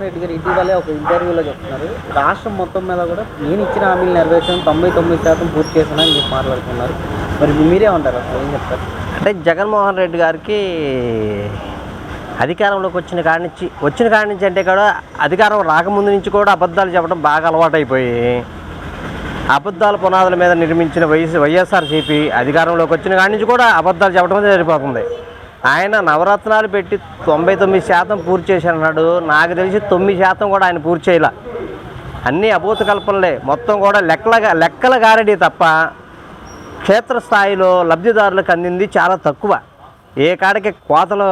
రెడ్డి గారు ఇటీవలే ఒక ఇంటర్వ్యూలో చెప్తున్నారు. రాష్ట్రం మొత్తం మీద కూడా నేను ఇచ్చిన హామీలు నెరవేర్చడం తొంభై తొమ్మిది శాతం పూర్తి చేశానని చెప్పి మాట్లాడుతున్నారు. మరి మీరే ఉంటారు అసలు ఏం చెప్తారు? అంటే జగన్మోహన్ రెడ్డి గారికి అధికారంలోకి వచ్చిన కాడి నుంచి వచ్చిన కాడి నుంచి అంటే కూడా అధికారం రాకముందు నుంచి కూడా అబద్ధాలు చెప్పడం బాగా అలవాటైపోయి అబద్ధాల పునాదుల మీద నిర్మించిన వైఎస్ వైఎస్ఆర్సీపీ అధికారంలోకి వచ్చిన కాడి నుంచి కూడా అబద్ధాలు చెప్పడం సరిపోతుంది. ఆయన నవరత్నాలు పెట్టి తొంభై తొమ్మిది శాతం పూర్తి చేశాడు నాకు తెలిసి తొమ్మిది శాతం కూడా ఆయన పూర్తి చేయలే. అన్నీ అభూత కల్పనలే మొత్తం కూడా లెక్కల లెక్కల గారడి తప్ప క్షేత్రస్థాయిలో లబ్ధిదారులకు అందింది చాలా తక్కువ. ఏ కాడికి కోతల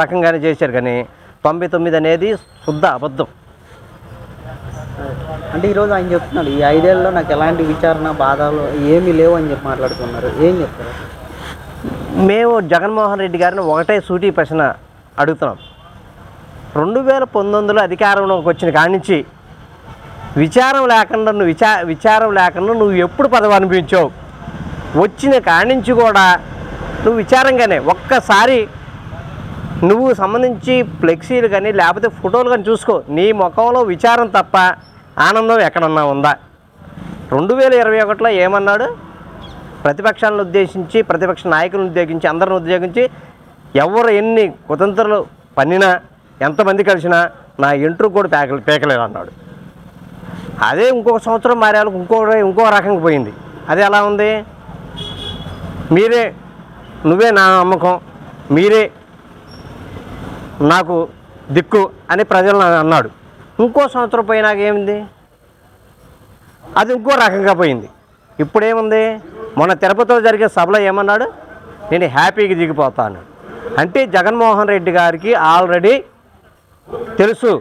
రకంగానే చేశారు కానీ తొంభై తొమ్మిది అనేది శుద్ధ అబద్ధం. అంటే ఈరోజు ఆయన చెప్తున్నాడు ఈ ఐదేళ్ళలో నాకు ఎలాంటి విచారణ బాధలు ఏమీ లేవు అని చెప్పి మాట్లాడుతున్నారు. ఏం చెప్తారు? మేము జగన్మోహన్ రెడ్డి గారిని ఒకటే సూటి ప్రశ్న అడుగుతున్నాం. రెండు వేల పంతొమ్మిదిలో అధికారంలోకి వచ్చిన కానించి విచారం లేకుండా నువ్వు విచా విచారం లేకుండా నువ్వు ఎప్పుడు పదవి అనిపించావు వచ్చిన కానించి కూడా నువ్వు విచారంగానే ఒక్కసారి నువ్వు సంబంధించి ఫ్లెక్సీలు కానీ లేకపోతే ఫోటోలు కానీ చూసుకో. నీ ముఖంలో విచారం తప్ప ఆనందం ఎక్కడన్నా ఉందా? రెండు వేల ఇరవై ఒకటిలో ఏమన్నాడు? ప్రతిపక్షాలను ఉద్దేశించి ప్రతిపక్ష నాయకులను ఉద్యోగించి అందరిని ఉద్యోగించి ఎవరు ఎన్ని కుతంత్రాలు పన్నినా ఎంతమంది కలిసినా నా ఇంటర్ కూడా పేక పేకలేదు అన్నాడు అదే ఇంకొక సంవత్సరం మారేళ్ళకి ఇంకో ఇంకో రకంగా పోయింది. అది ఎలా ఉంది? మీరే నువ్వే నా నమ్మకం మీరే నాకు దిక్కు అని ప్రజలు అన్నాడు. ఇంకో సంవత్సరం పోయినాక ఏమింది? అది ఇంకో రకంగా పోయింది. ఇప్పుడేముంది? మొన్న తిరుపతిలో జరిగే సభలో ఏమన్నాడు? నేను హ్యాపీగా దిగిపోతాను. అంటే జగన్మోహన్ రెడ్డి గారికి ఆల్రెడీ తెలుసు.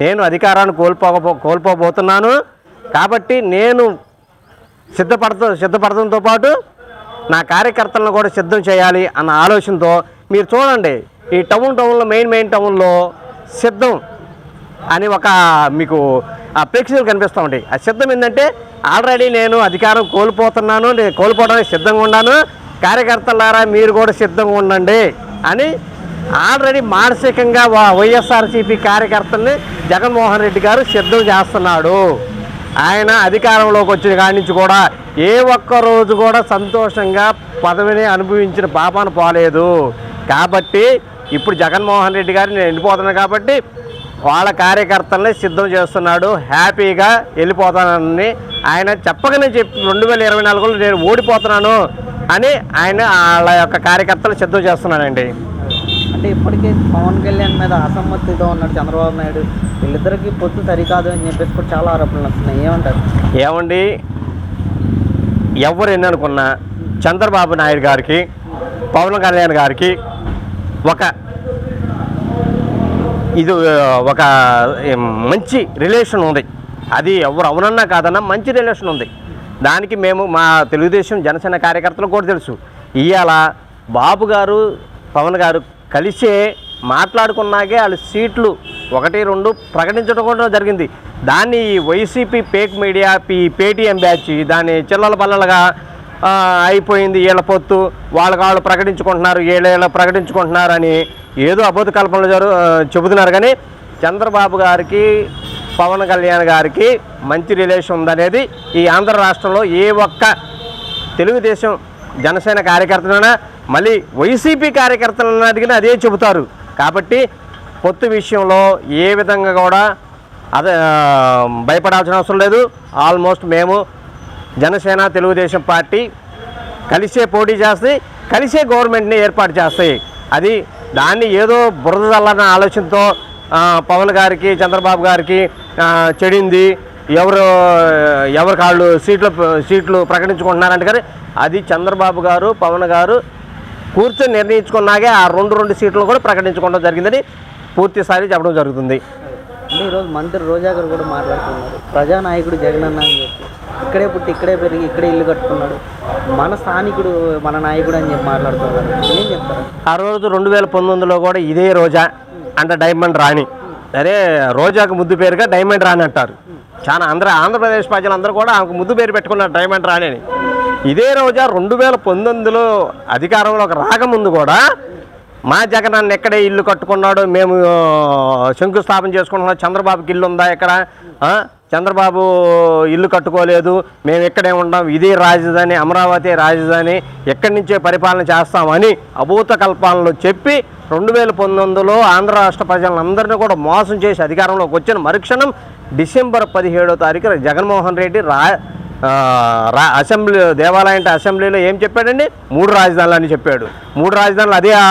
నేను అధికారాన్ని కోల్పోకపో కోల్పోబోతున్నాను. కాబట్టి నేను సిద్ధపడత సిద్ధపడటంతో పాటు నా కార్యకర్తలను కూడా సిద్ధం చేయాలి అన్న ఆలోచనతో మీరు చూడండి ఈ టౌన్ టౌన్లో మెయిన్ మెయిన్ టౌన్లో సిద్ధం అని ఒక మీకు ఆ ప్రేక్షకులు కనిపిస్తూ ఉంటాయి. ఆ సిద్ధం ఏంటంటే ఆల్రెడీ నేను అధికారం కోల్పోతున్నాను నేను కోల్పోవడానికి సిద్ధంగా ఉన్నాను. కార్యకర్తలారా మీరు కూడా సిద్ధంగా ఉండండి అని ఆల్రెడీ మానసికంగా వైఎస్ఆర్సీపీ కార్యకర్తల్ని జగన్మోహన్ రెడ్డి గారు సిద్ధం చేస్తున్నాడు. ఆయన అధికారంలోకి వచ్చిన కాడి నుంచి కూడా ఏ ఒక్క రోజు కూడా సంతోషంగా పదవిని అనుభవించిన పాపాన పోలేదు. కాబట్టి ఇప్పుడు జగన్మోహన్ రెడ్డి గారిని నేను వెళ్ళిపోతున్నాను కాబట్టి వాళ్ళ కార్యకర్తల్ని సిద్ధం చేస్తున్నాడు. హ్యాపీగా వెళ్ళిపోతానని ఆయన చెప్పగానే చెప్పి రెండు వేల ఇరవై నాలుగులో నేను ఓడిపోతున్నాను అని ఆయన వాళ్ళ యొక్క కార్యకర్తలు సిద్ధం చేస్తున్నాడండి అంటే ఇప్పటికే పవన్ కళ్యాణ్ మీద అసమ్మతితో ఉన్నాడు చంద్రబాబు నాయుడు. వీళ్ళిద్దరికి పొత్తు సరికాదు అని చెప్పేసి కూడా చాలా ఆరోపణలు వస్తున్నాయి. ఏమంటారు? ఏమండి? ఎవరు ఎన్ని అనుకున్నా చంద్రబాబు నాయుడు గారికి పవన్ కళ్యాణ్ గారికి ఒక ఇది ఒక మంచి రిలేషన్ ఉంది. అది ఎవరు అవునన్నా కాదన్నా మంచి రిలేషన్ ఉంది. దానికి మేము మా తెలుగుదేశం జనసేన కార్యకర్తలకు కూడా తెలుసు. ఇవాళ బాబు గారు పవన్ గారు కలిసే మాట్లాడుకున్నాకే వాళ్ళు సీట్లు ఒకటి రెండు ప్రకటించడం కూడా జరిగింది. దాన్ని ఈ YCP fake media P Paytm batch దాన్ని చిల్లల పల్లలుగా అయిపోయింది వీళ్ళ పొత్తు. వాళ్ళకి వాళ్ళు ప్రకటించుకుంటున్నారు వీళ్ళ ప్రకటించుకుంటున్నారు అని ఏదో అబద్ధ కల్పనలు జరు చెబుతున్నారు. కానీ చంద్రబాబు గారికి పవన్ కళ్యాణ్ గారికి మంచి రిలేషన్ ఉందనేది ఈ ఆంధ్ర రాష్ట్రంలో ఏ ఒక్క తెలుగుదేశం జనసేన కార్యకర్తలైనా మళ్ళీ వైసీపీ కార్యకర్తలను అడిగినా అదే చెబుతారు. కాబట్టి పొత్తు విషయంలో ఏ విధంగా కూడా అదే భయపడాల్సిన అవసరం లేదు. ఆల్మోస్ట్ మేము జనసేన తెలుగుదేశం పార్టీ కలిసే పోటీ చేస్తాయి కలిసే గవర్నమెంట్ని ఏర్పాటు చేస్తాయి. అది దాన్ని ఏదో బురద చల్లన్న ఆలోచనతో పవన్ గారికి చంద్రబాబు గారికి చెడింది. ఎవరు ఎవరి కాళ్ళు సీట్లు సీట్లు ప్రకటించుకుంటున్నారంటే కానీ అది చంద్రబాబు గారు పవన్ గారు కూర్చొని నిర్ణయించుకున్నాకే ఆ రెండు రెండు సీట్లు కూడా ప్రకటించుకోవడం జరిగిందని పూర్తిసారి చెప్పడం జరుగుతుంది. అంటే ఈరోజు మంత్రి రోజా గారు కూడా మాట్లాడుతున్నారు. ప్రజానాయకుడు జగన్ అన్న అని చెప్పి. ఇక్కడే పుట్టి ఇక్కడే పెరిగి ఇక్కడే ఇల్లు కట్టుకున్నాడు. మన స్థానికుడు మన నాయకుడు అని చెప్పి మాట్లాడుతున్నారు. ఏం చెప్తారు? ఆ రోజు రెండు వేల పంతొమ్మిదిలో కూడా ఇదే రోజా అంటే డైమండ్ రాణి. అరే రోజాకు ముద్దు పేరుగా డైమండ్ రాణి అంటారు. చాలా అందరూ ఆంధ్రప్రదేశ్ ప్రజలందరూ కూడా ఆమెకు ముద్దు పేరు పెట్టుకున్నారు డైమండ్ రాణి అని ఇదే రోజా రెండు వేల పంతొమ్మిదిలో అధికారంలోకి రాకముందు కూడా మా జగన్ అన్న ఎక్కడే ఇల్లు కట్టుకున్నాడు మేము శంకుస్థాపన చేసుకుంటున్నాం. చంద్రబాబుకి ఇల్లు ఉందా ఇక్కడ? చంద్రబాబు ఇల్లు కట్టుకోలేదు. మేము ఇక్కడే ఉంటాం ఇదే రాజధాని అమరావతి రాజధాని. ఎక్కడి నుంచే పరిపాలన చేస్తామని అభూత కల్పాలను చెప్పి రెండు వేల పంతొమ్మిదిలో ఆంధ్ర రాష్ట్ర ప్రజలందరినీ కూడా మోసం చేసి అధికారంలోకి వచ్చిన మరుక్షణం డిసెంబర్ పదిహేడో తారీఖు జగన్మోహన్ రెడ్డి రా అసెంబ్లీ దేవాలయం అంటే అసెంబ్లీలో ఏం చెప్పాడండి? మూడు రాజధానులు అని చెప్పాడు. మూడు రాజధానులు అదే ఆ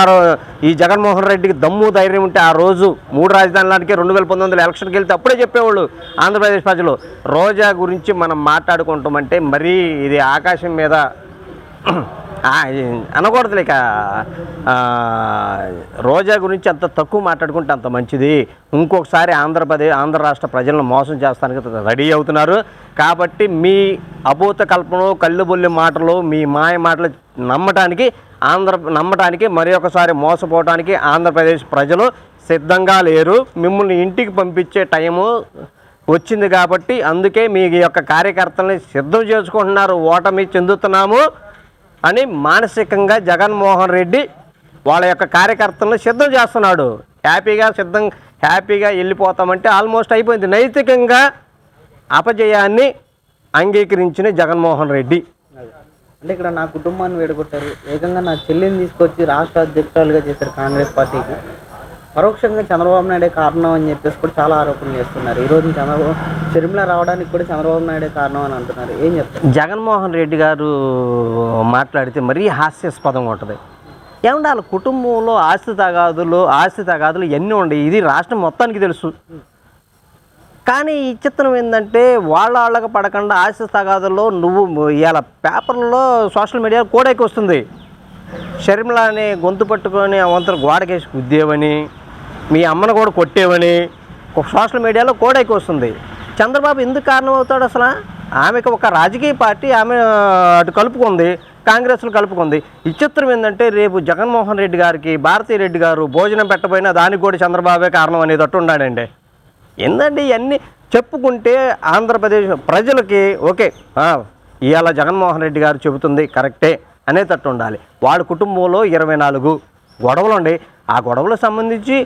ఈ జగన్మోహన్ రెడ్డికి దమ్ము ధైర్యం ఉంటే ఆ రోజు మూడు రాజధానులకి రెండు వేల పంతొమ్మిదిలో ఎలక్షన్కి వెళ్తే అప్పుడే చెప్పేవాళ్ళు ఆంధ్రప్రదేశ్ ప్రజలు. రోజా గురించి మనం మాట్లాడుకుంటామంటే మరీ ఇది ఆకాశం మీద అనకూడదు లేక రోజా గురించి అంత తక్కువ మాట్లాడుకుంటే అంత మంచిది. ఇంకొకసారి ఆంధ్రప్రదేశ్ ఆంధ్ర రాష్ట్ర ప్రజలను మోసం చేస్తానికి రెడీ అవుతున్నారు. కాబట్టి మీ అభూత కల్పనలు కళ్ళుబొల్లి మాటలు మీ మాయ మాటలు నమ్మటానికి ఆంధ్ర నమ్మటానికి మరి ఒకసారి మోసపోవటానికి ఆంధ్రప్రదేశ్ ప్రజలు సిద్ధంగా లేరు. మిమ్మల్ని ఇంటికి పంపించే టైము వచ్చింది కాబట్టి అందుకే మీ యొక్క కార్యకర్తల్ని సిద్ధం చేసుకుంటున్నారు. ఓటమి చెందుతున్నాము. అని మానసికంగా జగన్మోహన్ రెడ్డి వాళ్ళ యొక్క కార్యకర్తలను సిద్ధం చేస్తున్నాడు. హ్యాపీగా సిద్ధం హ్యాపీగా వెళ్ళిపోతామంటే ఆల్మోస్ట్ అయిపోయింది. నైతికంగా అపజయాన్ని అంగీకరించిన జగన్మోహన్ రెడ్డి. అంటే ఇక్కడ నా కుటుంబాన్ని వేడగొట్టారు ఏకంగా నా చెల్లిని తీసుకొచ్చి రాష్ట్ర అధ్యక్షురాలుగా చేశారు కాంగ్రెస్ పార్టీకి. పరోక్షంగా చంద్రబాబు నాయుడే కారణం అని చెప్పేసి కూడా చాలా ఆరోపణలు చేస్తున్నారు. ఈ రోజు చంద్రబాబు షర్మిల రావడానికి కూడా చంద్రబాబు నాయుడే కారణం అని అంటున్నారు. ఏం చెప్తారు? జగన్మోహన్ రెడ్డి గారు మాట్లాడితే మరీ హాస్యాస్పదంగా ఉంటుంది. ఏమంటే వాళ్ళ కుటుంబంలో ఆస్తి తగాదులు ఆస్తి తగాదులు ఎన్ని ఉన్నాయి ఇది రాష్ట్రం మొత్తానికి తెలుసు. కానీ ఈ చిత్రం ఏంటంటే వాళ్ళ వాళ్ళకి పడకుండా ఆస్తి తగాదుల్లో నువ్వు ఇవాళ పేపర్లో సోషల్ మీడియా కోడైకి వస్తుంది. షర్మిల గొంతు పట్టుకొని అవంతరం గోడకేసి గుద్దేవని మీ అమ్మను కూడా కొట్టేవని ఒక సోషల్ మీడియాలో కోడైకి వస్తుంది. చంద్రబాబు ఎందుకు కారణం అవుతాడు అసలు? ఆమెకు ఒక రాజకీయ పార్టీ ఆమె అటు కలుపుకుంది కాంగ్రెస్లు కలుపుకుంది. ఈ చిత్రం ఏంటంటే రేపు జగన్మోహన్ రెడ్డి గారికి భారతీ రెడ్డి గారు భోజనం పెట్టబోయినా దానికి కూడా చంద్రబాబే కారణం అనేది అట్టు ఏందండి ఇవన్నీ చెప్పుకుంటే ఆంధ్రప్రదేశ్ ప్రజలకి ఓకే ఇవాళ జగన్మోహన్ రెడ్డి గారు చెబుతుంది కరెక్టే అనేటట్టు ఉండాలి. వాడి కుటుంబంలో ఇరవై నాలుగు గొడవలు ఉండి ఆ గొడవలకు సంబంధించి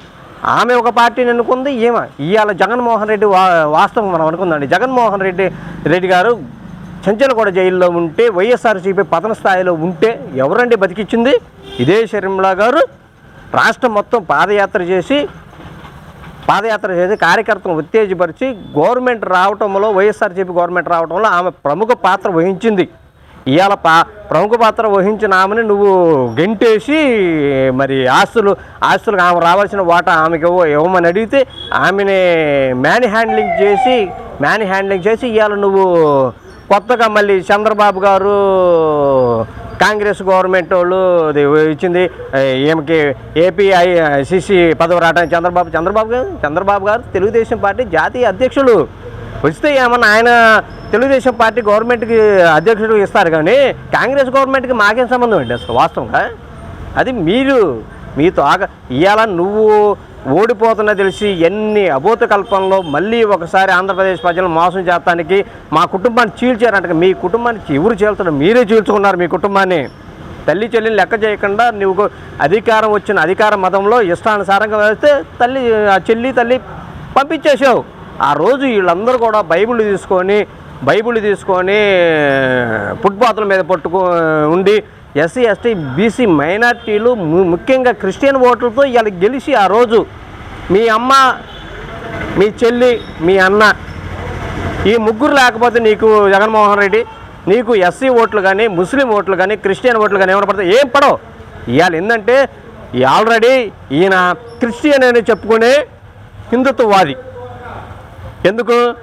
ఆమె ఒక పార్టీని అనుకుంది ఈమె. ఇవాళ జగన్మోహన్ రెడ్డి వా వాస్తవం మనం అనుకుందండి. జగన్మోహన్ రెడ్డి రెడ్డి గారు చెంచలగూడ జైల్లో ఉంటే వైఎస్ఆర్సీపీ పతన స్థాయిలో ఉంటే ఎవరండి బతికిచ్చింది? ఇదే షర్మిలా గారు. రాష్ట్రం మొత్తం పాదయాత్ర చేసి పాదయాత్ర చేసి కార్యకర్తలను ఉత్తేజపరిచి గవర్నమెంట్ రావటంలో వైఎస్ఆర్సీపీ గవర్నమెంట్ రావడంలో ఆమె ప్రముఖ పాత్ర వహించింది. ఇవాళ పా ప్రముఖ పాత్ర వహించిన ఆమెను నువ్వు గెంటేసి మరి ఆస్తులు ఆస్తులకు ఆమె రావాల్సిన వాటా ఆమెకి ఇవ్వమని అడిగితే ఆమెని మ్యాన్ హ్యాండ్లింగ్ చేసి మ్యాన్ హ్యాండ్లింగ్ చేసి ఇవాళ నువ్వు కొత్తగా మళ్ళీ చంద్రబాబు గారు కాంగ్రెస్ గవర్నమెంట్ వాళ్ళు అది ఇచ్చింది. ఈమెకి ఏపీఐ సిసి పదవి రావడానికి చంద్రబాబు చంద్రబాబు గారు చంద్రబాబు గారు తెలుగుదేశం పార్టీ జాతీయ అధ్యక్షులు. వస్తే ఏమన్నా ఆయన తెలుగుదేశం పార్టీ గవర్నమెంట్కి అధ్యక్షుడు ఇస్తారు కానీ కాంగ్రెస్ గవర్నమెంట్కి మాకేం సంబంధం అండి అసలు వాస్తవంగా? అది మీరు మీతో ఆగ ఇవాళ నువ్వు ఓడిపోతున్నా తెలిసి ఎన్ని అభూత కల్పనలో మళ్ళీ ఒకసారి ఆంధ్రప్రదేశ్ ప్రజలను మోసం చేస్తానికి మా కుటుంబాన్ని చీల్చారంట మీ కుటుంబాన్ని ఎవరు చీల్చడం? మీరే చీల్చుకున్నారు మీ కుటుంబాన్ని. తల్లి చెల్లిని లెక్క చేయకుండా నువ్వు అధికారం వచ్చిన అధికార మతంలో ఇష్టానుసారంగా వేస్తే తల్లి ఆ చెల్లి తల్లి పంపించేసావు ఆ రోజు వీళ్ళందరూ కూడా బైబిల్ తీసుకొని బైబిల్ తీసుకొని ఫుట్పాత్ల మీద పట్టుకు ఉండి ఎస్సీ ఎస్టీ బీసీ మైనార్టీలు ము- ముఖ్యంగా క్రిస్టియన్ ఓట్లతో ఇవాళ గెలిచి ఆ రోజు మీ అమ్మ మీ చెల్లి మీ అన్న ఈ ముగ్గురు లేకపోతే నీకు జగన్మోహన్ రెడ్డి నీకు ఎస్సీ ఓట్లు కానీ ముస్లిం ఓట్లు కానీ క్రిస్టియన్ ఓట్లు కానీ ఏమైనా పడతాయి ఏం పడవు. ఇవాళ ఏంటంటే ఆల్రెడీ ఈయన క్రిస్టియన్ అని చెప్పుకునే హిందుత్వవాది. ఎందుకు?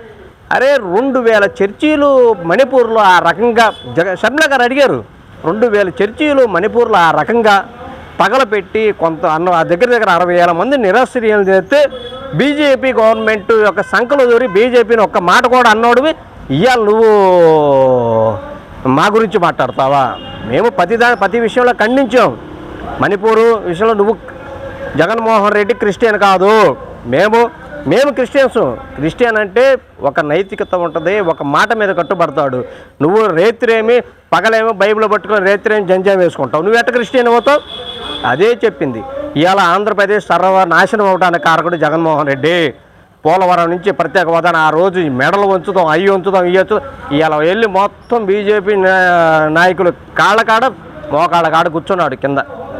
అరే రెండు వేల చర్చీలు మణిపూర్లో ఆ రకంగా జగ షర్మిల గారు అడిగారు. రెండు వేల చర్చీలు మణిపూర్లో ఆ రకంగా పగలపెట్టి కొంత అన్న దగ్గర దగ్గర అరవై వేల మంది నిరాశ్రయాలు చేస్తే బీజేపీ గవర్నమెంట్ యొక్క సంఖలో దూరి బీజేపీని ఒక్క మాట కూడా అన్నోడివి. ఇవాళ నువ్వు మా గురించి మాట్లాడతావా? మేము ప్రతి దా ప్రతి విషయంలో ఖండించాం. మణిపూరు విషయంలో నువ్వు జగన్మోహన్ రెడ్డి క్రిస్టియన్ కాదు. మేము మేము క్రిస్టియన్స్. క్రిస్టియన్ అంటే ఒక నైతికత ఉంటుంది ఒక మాట మీద కట్టుబడతాడు. నువ్వు రేత్రేమి పగలేమో బైబిల్ పట్టుకొని రేత్రేమి జంజాం వేసుకుంటావు. నువ్వు ఎట్ట క్రిస్టియన్ అవుతావు? అదే చెప్పింది. ఇవాళ ఆంధ్రప్రదేశ్ సర్వ నాశనం అవడానికి కారకుడు జగన్మోహన్ రెడ్డి. పోలవరం నుంచి ప్రత్యేక హోదా ఆ రోజు మెడలు ఉంచుదాం అవి ఉంచుదాం ఇవి ఉంచుదాం ఇవాళ వెళ్ళి మొత్తం బీజేపీ నాయకులు కాళ్ళ కాడ మోకాళ్ళ కాడ కూర్చున్నాడు కింద.